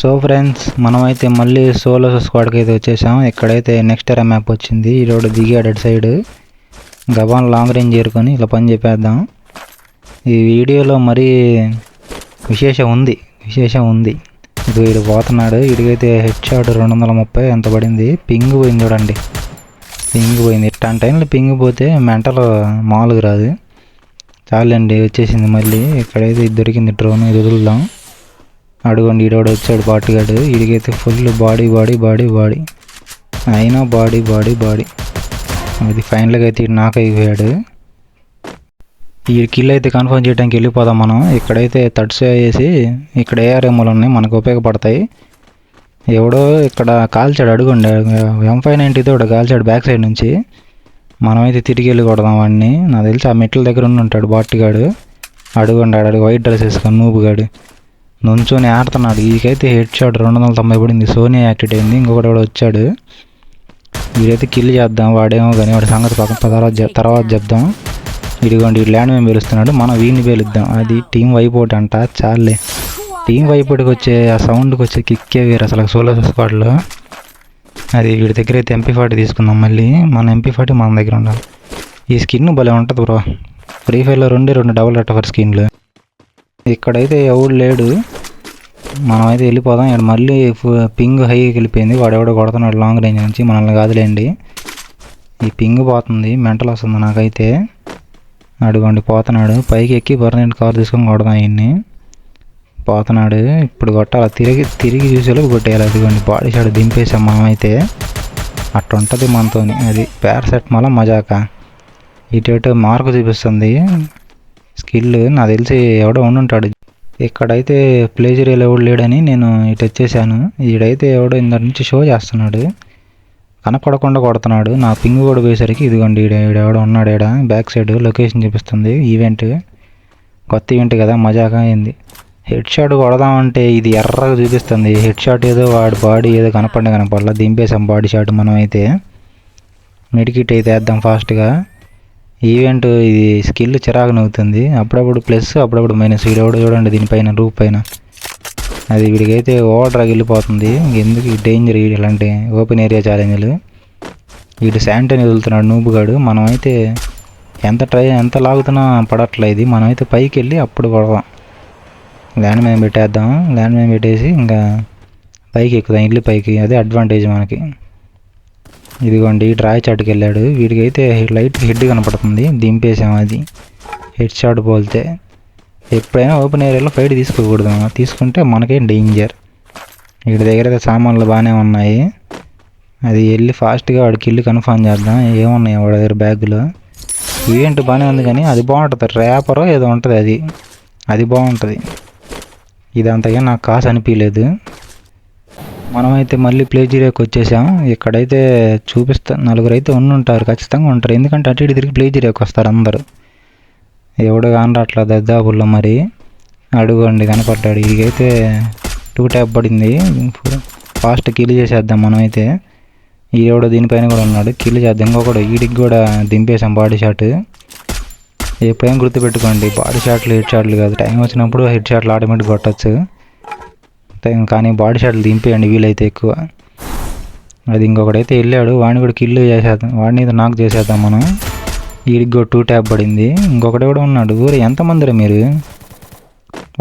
So friends మనమైతే మళ్ళీ solo స్క్వాడ్కి అయితే వచ్చేసాం ఇక్కడైతే నెక్స్ట్ ఎరా మ్యాప్ వచ్చింది. ఈ రోడ్డు దిగాడు అటు సైడ్ గబాన్ లాంగ్ రేంజ్ చేరుకొని ఇలా పని చెప్పేద్దాం. ఈ వీడియోలో మరీ విశేషం ఉంది. విశేషం ఉంది. ఇది వీడు పోతున్నాడు. వీడికైతే హెడ్ షాట్ రెండు వందల ముప్పై ఎంత పడింది? పింగ్ పోయింది చూడండి. పింగ్ పోయింది. ఇట్లాంటి టైంలో పింగ్ పోతే మెంటల్ మామూలుగా రాదు. చాలండి వచ్చేసింది మళ్ళీ. ఇక్కడైతే ఇది దొరికింది డ్రోన్. ఇది వదులుదాం. అడుగండి ఈడోడు వచ్చాడు పాటుగాడు వీడికైతే full body body body body అయినా బాడీ బాడీ బాడీ అది ఫైనల్గా అయితే ఈడు నాక్ అయిపోయాడు. ఈ కిల్ అయితే కన్ఫర్మ్ చేయడానికి వెళ్ళిపోదాం మనం. ఇక్కడైతే తడ్స్ వేసి ఇక్కడ ఏఆర్ఎంలు ఉన్నాయి మనకు ఉపయోగపడతాయి. ఎవడో ఇక్కడ కాల్చాడు అడుగుండే. ఎం ఫైవ్ నైంటీతో ఇక్కడ కాల్చాడు బ్యాక్ సైడ్ నుంచి. మనమైతే తిరిగి వెళ్ళి కొడదాం వాడిని. నాకు తెలిసి ఆ మెట్ల దగ్గర ఉండి ఉంటాడు బాట్గాడు. అడుగుండాడు అడుగు వైట్ డ్రెస్ వేసుకొని నూపుగాడు నుంచొని ఆడుతున్నాడు. ఈకైతే హెడ్ షాట్ రెండు వందల తొంభై పడింది. సోనీ యాక్టివ్ అయింది. ఇంకొకటి కూడా వచ్చాడు. వీడైతే కిల్ చేద్దాం. వాడేమో కానీ వాడి సంగతి పక్కన తర్వాత తర్వాత చెప్దాం. ఇదిగోండి ఈ ల్యాండ్ మేము పేలుస్తున్నాడు. మనం వీడిని పేలుద్దాం. అది టీం వైపోట్ అంట. చాలే టీం వైపోటికి వచ్చే ఆ సౌండ్కి వచ్చే కిక్కే వేరు అసలు సోలో స్క్వాడ్లో అది వీడి దగ్గర అయితే ఎంపీ ఫార్టీ తీసుకుందాం మళ్ళీ. మన ఎంపీ ఫార్టీ మన దగ్గర ఉండాలి. ఈ స్కిన్ భలే ఉంటుంది బ్రో. ఫ్రీ ఫైర్లో రెండే రెండు డబుల్ అట్టఫర్ స్కిన్లు ఇక్కడైతే ఎవడు లేడు. మనమైతే వెళ్ళిపోదాం. ఇక్కడ మళ్ళీ పింగ్ హైకి వెళ్ళిపోయింది. వాడు ఎవడో కొడుతున్నాడు లాంగ్ రేంజ్ నుంచి. మనల్ని కాదులేండి. ఈ పింగ్ పోతుంది. మెంటల్ వస్తుంది నాకైతే. అడుగండి పోతున్నాడు. పైకి ఎక్కి పర్మనెంట్ కార్ తీసుకొని కొడదాం ఆయన్ని పోతున్నాడు. ఇప్పుడు కొట్టాలి? తిరిగి తిరిగి చూసేలోపు కొట్టేయాలి. అదిగోండి బాడీ షాట్ దింపేసాం మనమైతే. అట్టుంటుంది మనతోని. అది పారాసెట్ మళ్ళా మజాక. ఇటు ఇటు మార్కు చూపిస్తుంది. స్కిల్ నాకు తెలిసి ఎవడో ఉండుంటాడు. ఇక్కడైతే ప్లేజర్ ఎవడు లేడని నేను ఇటు వచ్చేసాను. ఈడైతే ఎవడో ఇందరి నుంచి షో చేస్తున్నాడు. కనపడకుండా కొడుతున్నాడు. నా పింగ్ కూడా పోయేసరికి ఇదిగోండి ఈడ ఈడ ఎవడో ఉన్నాడు ఈడ. బ్యాక్ సైడ్ లొకేషన్ చూపిస్తుంది. ఈవెంట్ కొత్త ఈవెంట్ కదా మజాగా అయింది. హెడ్ షాట్ కొడదామంటే ఇది ఎర్రగా చూపిస్తుంది. హెడ్ షాట్ ఏదో వాడి బాడీ ఏదో కనపడి కనపడలా. దింపేసాం బాడీ షాట్ మనం అయితే మెడికిట్ అయితే వేద్దాం ఫాస్ట్గా ఈవెంట్ ఇది స్కిల్ చిరాకు నవ్వుతుంది. అప్పుడప్పుడు ప్లస్ అప్పుడప్పుడు మైనస్. వీడు ఎవడో చూడండి దీనిపైన రూప్ పైన. అది వీడికైతే ఓవర్ వెళ్ళిపోతుంది. ఎందుకు డేంజర్ వీడు ఇలాంటి ఓపెన్ ఏరియా ఛాలెంజ్లు? వీడు శాంటైన్ వదులుతున్నాడు నూబుగాడు. మనమైతే ఎంత ట్రై ఎంత లాగుతున్నా పడట్లేదు మనమైతే పైకి వెళ్ళి అప్పుడు కొడదాం. ల్యాండ్ మ్యాన్ పెట్టేద్దాం. ల్యాండ్ మ్యాన్ పెట్టేసి ఇంకా పైకి ఎక్కుదాం ఇల్లు పైకి. అదే అడ్వాంటేజ్ మనకి. ఇదిగోండి డ్రాయ్ చాటుకి వెళ్ళాడు వీడికైతే లైట్ హెడ్ కనపడుతుంది. దింపేసాము అది. హెడ్ షాట్ పోలితే ఎప్పుడైనా ఓపెన్ ఏరియాలో ఫైట్ తీసుకోకూడదు తీసుకుంటే మనకే డేంజర్. ఇక్కడ దగ్గర సామాన్లు బాగానే ఉన్నాయి. అది వెళ్ళి ఫాస్ట్గా వాడికి ఇల్లు కన్ఫర్మ్ చేద్దాం. ఏమున్నాయి వాడి దగ్గర బ్యాగులో? ఈవెంట్ బాగానే ఉంది కానీ అది బాగుంటుంది. ర్యాపరో ఏదో ఉంటుంది అది. అది బాగుంటుంది. ఇది అంతగా నాకు కాసు అనిపించలేదు మనమైతే మళ్ళీ ప్లేజ్ ఏరియాకి వచ్చేసాం ఇక్కడైతే చూపిస్తా నలుగురు అయితే ఉంటారు ఖచ్చితంగా ఉంటారు. ఎందుకంటే అటు ఇటు తిరిగి ప్లేజ్ ఏరియాకి వస్తారు అందరూ. ఎవడు కానరాట్లా దద్దాపుల్లో మరి. అడుగండి కనపడ్డాడు. ఇదికైతే టూ ట్యాప్ పడింది. ఫాస్ట్ కిల్ చేసేద్దాం మనమైతే. ఈ ఎవడో దీనిపైన కూడా ఉన్నాడు. కిల్ చేద్దాం. ఇంకొకడు వీడికి కూడా దింపేసాం బాడీ షాట్. ఎప్పుడైనా గుర్తుపెట్టుకోండి. బాడీ షాట్లు హెడ్ షాట్లు కాదు. టైం వచ్చినప్పుడు హెడ్ షాట్లు ఆటోమేటిక్ కొట్టచ్చు. కానీ బాడీ షాట్లు దింపేయండి వీలైతే ఎక్కువ. అది ఇంకొకడైతే వెళ్ళాడు వాడిని కూడా కిల్లు చేసేద్దాం వాడిని అయితే నాకు చేసేద్దాం మనం. వీడికి టూ ట్యాప్ పడింది. ఇంకొకటి కూడా ఉన్నాడు. ఊరు ఎంతమందిరా మీరు?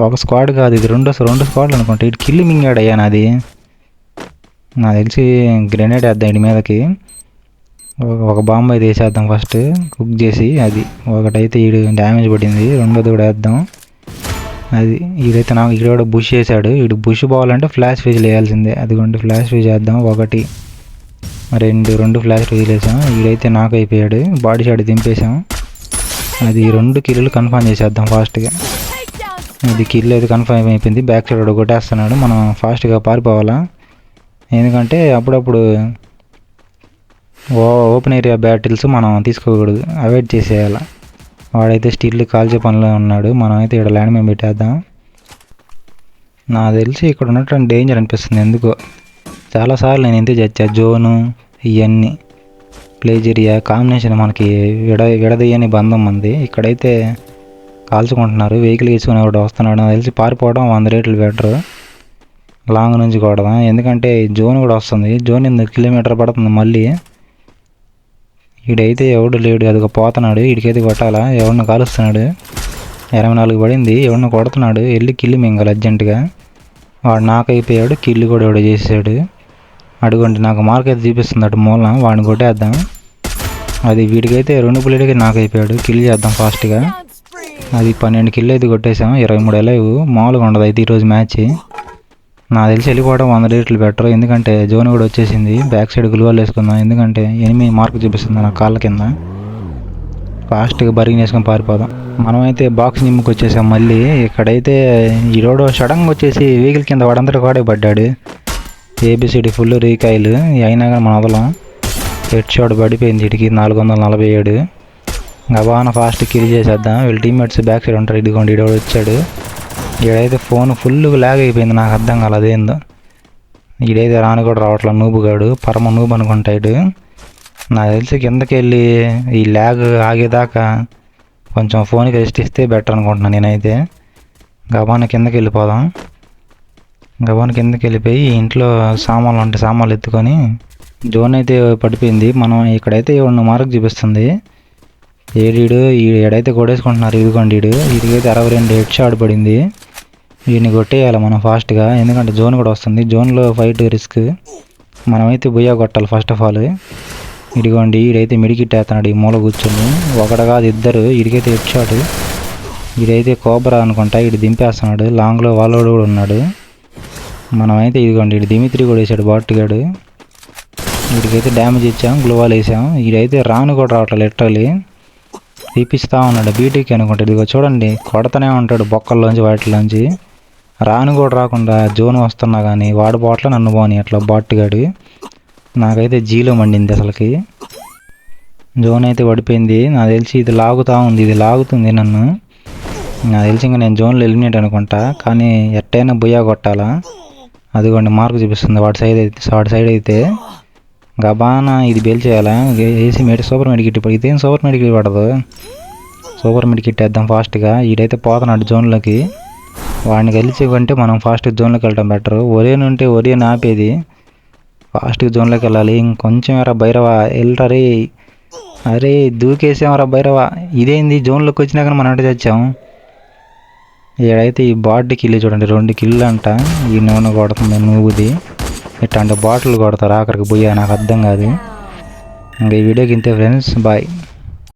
ఒక స్క్వాడ్ కాదు ఇది రెండు రెండు స్క్వాడ్లు అనుకుంటా. ఇటు కిల్లు మింగాడు అయ్యా నాది. నా తెలిసి గ్రెనేడ్ వేద్దాం ఇటు మీదకి. ఒక- ఒక బాంబు అయితే వేసేద్దాం ఫస్ట్ కుక్ చేసి అది. ఒకటైతే ఈడు డ్యామేజ్ పడింది రెండోది కూడా వేద్దాం. అది ఈడైతే నాకు ఇక్కడ కూడా బుష్ వేసాడు ఇటు బుష్ పోవాలంటే ఫ్లాష్ ఫీజులు వేయాల్సిందే అదిగోండి ఫ్లాష్ ఫీజ్ వేద్దాం ఒకటి రెండు రెండు ఫ్లాష్ ఫీజులు వేసాం ఈడైతే నాకు అయిపోయాడు. బాడీ షాట్ దింపేసాం అది రెండు కిల్లులు కన్ఫర్మ్ చేసేద్దాం ఫాస్ట్గా. అది కిల్ అయితే కన్ఫర్మ్ అయిపోయింది. బ్యాక్ సైడ్ కొట్టేస్తున్నాడు. మనం ఫాస్ట్గా పారిపోవాలా? ఎందుకంటే అప్పుడప్పుడు ఓ ఓపెన్ ఏరియా బ్యాటిల్స్ మనం తీసుకోకూడదు. అవాయిడ్ చేసేయాలి? వాడైతే స్టీల్ కాల్చే పనిలో ఉన్నాడు. మనం అయితే ఇక్కడ ల్యాండ్ మేము పెట్టేద్దాం. నాకు తెలిసి ఇక్కడ ఉన్నటువంటి డేంజర్ అనిపిస్తుంది ఎందుకో. చాలాసార్లు నేను ఇంతే చచ్చా. జోను ఇవన్నీ ప్లేజ్ ఏరియా కాంబినేషన్ మనకి విడ విడదీయని బంధం ఉంది. ఇక్కడైతే కాల్చుకుంటున్నారు. వెహికల్ వేసుకుని ఒకటి వస్తున్నాడు. నాకు తెలిసి పారిపోవడం వంద రేట్లు బెటర్. లాంగ్ నుంచి కొడదాం. ఎందుకంటే జోన్ కూడా వస్తుంది. జోన్ ఎందుకు కిలోమీటర్ పడుతుంది మళ్ళీ. ఈడైతే ఎవడు లేడు అదిగో పోతున్నాడు ఈడికైతే కొట్టాలా? ఎవరిని కాలుస్తున్నాడు? ఇరవై నాలుగు పడింది ఎవరిని కొడుతున్నాడు? వెళ్ళి కిల్లు మింగాలి అర్జెంటుగా. వాడు నాకు అయిపోయాడు కిల్లు కూడా ఎవడో చేసాడు అడుగుండి నాకు మార్క్ అయితే చూపిస్తుంది అటు మూలన వాడిని కొట్టేద్దాం. అది వీడికైతే రెండు పుల్లిడికి నాకు అయిపోయాడు కిల్ చేద్దాం ఫాస్ట్గా అది పన్నెండు కిల్ అయితే కొట్టేసాం ఇరవై మూడు ఎలైవ్ మామూలుగా ఉండదు అయితే ఈరోజు మ్యాచ్. నాకు తెలిసి వెళ్ళిపోవడం వంద లీటర్లు బెటర్. ఎందుకంటే జోన్ కూడా వచ్చేసింది. బ్యాక్ సైడ్ గులువాలు వేసుకుందాం. ఎందుకంటే ఎనిమిది మార్క్ చూపిస్తుంది నా కాళ్ళ కింద. ఫాస్ట్గా బరిగిన వేసుకొని పారిపోదాం. మనమైతే బాక్స్ నిమ్ముకి వచ్చేసాం మళ్ళీ. ఇక్కడైతే ఈరోడు సడన్గా వచ్చేసి వెహికల్ కింద వాడంతటా వాడే పడ్డాడు. ఏబిసిడి ఫుల్ రీకాయలు. అయినా కానీ మన వదలం. హెడ్ షాట్ పడిపోయింది ఇటుకి నాలుగు వందల నలభై ఏడు. గబాన ఫాస్ట్ కిల్ చేసేద్దాం. వీళ్ళ టీమ్మేట్స్ బ్యాక్ సైడ్ ఉంటారు. ఇదిగోండి ఇడోడు వచ్చాడు. ఈడైతే ఫోన్ ఫుల్గా లాగ్ అయిపోయింది. నాకు అర్థం కాలేదు అదేందో. ఈడైతే రాని కూడా రావట్లే. నూబుగాడు పరమ నూబు అనుకుంటాడు నాకు తెలిసి కిందకి వెళ్ళి ఈ ల్యాగ్ ఆగేదాకా కొంచెం ఫోన్కి రెస్ట్ ఇస్తే బెటర్ అనుకుంటున్నాను నేనైతే. గబాన కిందకి వెళ్ళిపోదాం. గబాన కిందకి వెళ్ళిపోయి ఇంట్లో సామాన్లు ఉంటాయి సామాన్లు ఎత్తుకొని జోన్ అయితే పడిపోయింది. మనం ఇక్కడైతే ఉన్న మార్క్ చూపిస్తుంది. ఏడీడు ఈడైతే కొడేసుకుంటున్నారు ఇదిగోండి ఈడు. ఇదిగైతే అరవై రెండు హెడ్ షాట్ పడింది. వీడిని కొట్టేయాలి మనం ఫాస్ట్గా. ఎందుకంటే జోన్ కూడా వస్తుంది. జోన్లో ఫైట్ రిస్క్. మనమైతే బుయ్యా కొట్టాలి ఫస్ట్ ఆఫ్ ఆల్. ఇదిగోండి ఈడైతే మిడికిట్టేస్తున్నాడు ఈ మూల కూర్చొని. ఒకడు కాదు ఇద్దరు. ఇడికైతే ఇచ్చాడు షాట్ ఇదైతే కోబ్రా అనుకుంటా ఇటు దింపేస్తున్నాడు. లాంగ్లో వాళ్ళోడు కూడా ఉన్నాడు. మనమైతే ఇదిగోండి ఇటు దిమిత్రి కూడా వేసాడు బాట్గాడు వీడికైతే డ్యామేజ్ ఇచ్చాం గ్లోవాల్ వేసాం. ఈడైతే రాను కూడా రావట్లేదు లిటరలీ తీపిస్తూ ఉన్నాడు బీటీకి అనుకుంటా. ఇదిగో చూడండి కొడతనే ఉంటాడు బొక్కల్లోంచి వాటిలోంచి రాను కూడా రాకుండా జోన్ వస్తున్నా కానీ వాడు బాట్లో నన్ను పోని అట్లా బాట్టుగాడు. నాకైతే జీలో మండింది అసలుకి. జోన్ అయితే పడిపోయింది. నాకు తెలిసి ఇది లాగుతా ఉంది. ఇది లాగుతుంది నన్ను. నాకు తెలిసి ఇంకా నేను జోన్లో ఎలిమినేట్ అనుకుంటా. కానీ ఎట్టయినా బుయ్యా కొట్టాలా? అదిగోండి మార్కు చూపిస్తుంది వాడి సైడ్ అయితే వాడి సైడ్ అయితే. గబానా ఇది బేల్ చేయాలా? ఏసీ మెడి సూపర్ మెడికిట్ ఇప్పుడు ఇదేం సూపర్ మెడికిట్ పడదు? సూపర్ మెడికిట్ వేద్దాం ఫాస్ట్గా. ఈడైతే పోతున్నాడు జోన్లోకి. వాడిని కలిసి కంటే మనం ఫాస్ట్ జోన్లోకి వెళ్ళడం బెటర్ ఒరియన్ ఉంటే ఒరియన్ ఆపేది ఫాస్ట్గా జోన్లోకి వెళ్ళాలి. ఇంకొంచెం ఎరా భైరవ వెళ్ళరా రే. అరే దూకేసామరా భైరవ. ఇదేంది? జోన్లోకి వచ్చినాక మనం అంటే తెచ్చాం? ఈడైతే ఈ బాడీ కిల్లు చూడండి. రెండు కిల్లు అంట. ఈ నూనె కొడుతుంది నువ్వుది ఇట్లాంటి బాటిల్ కొడతారు. ఆఖరికి పోయా నాకు అర్థం కాదు. ఇంకా ఈ వీడియోకి ఇంతే ఫ్రెండ్స్ బాయ్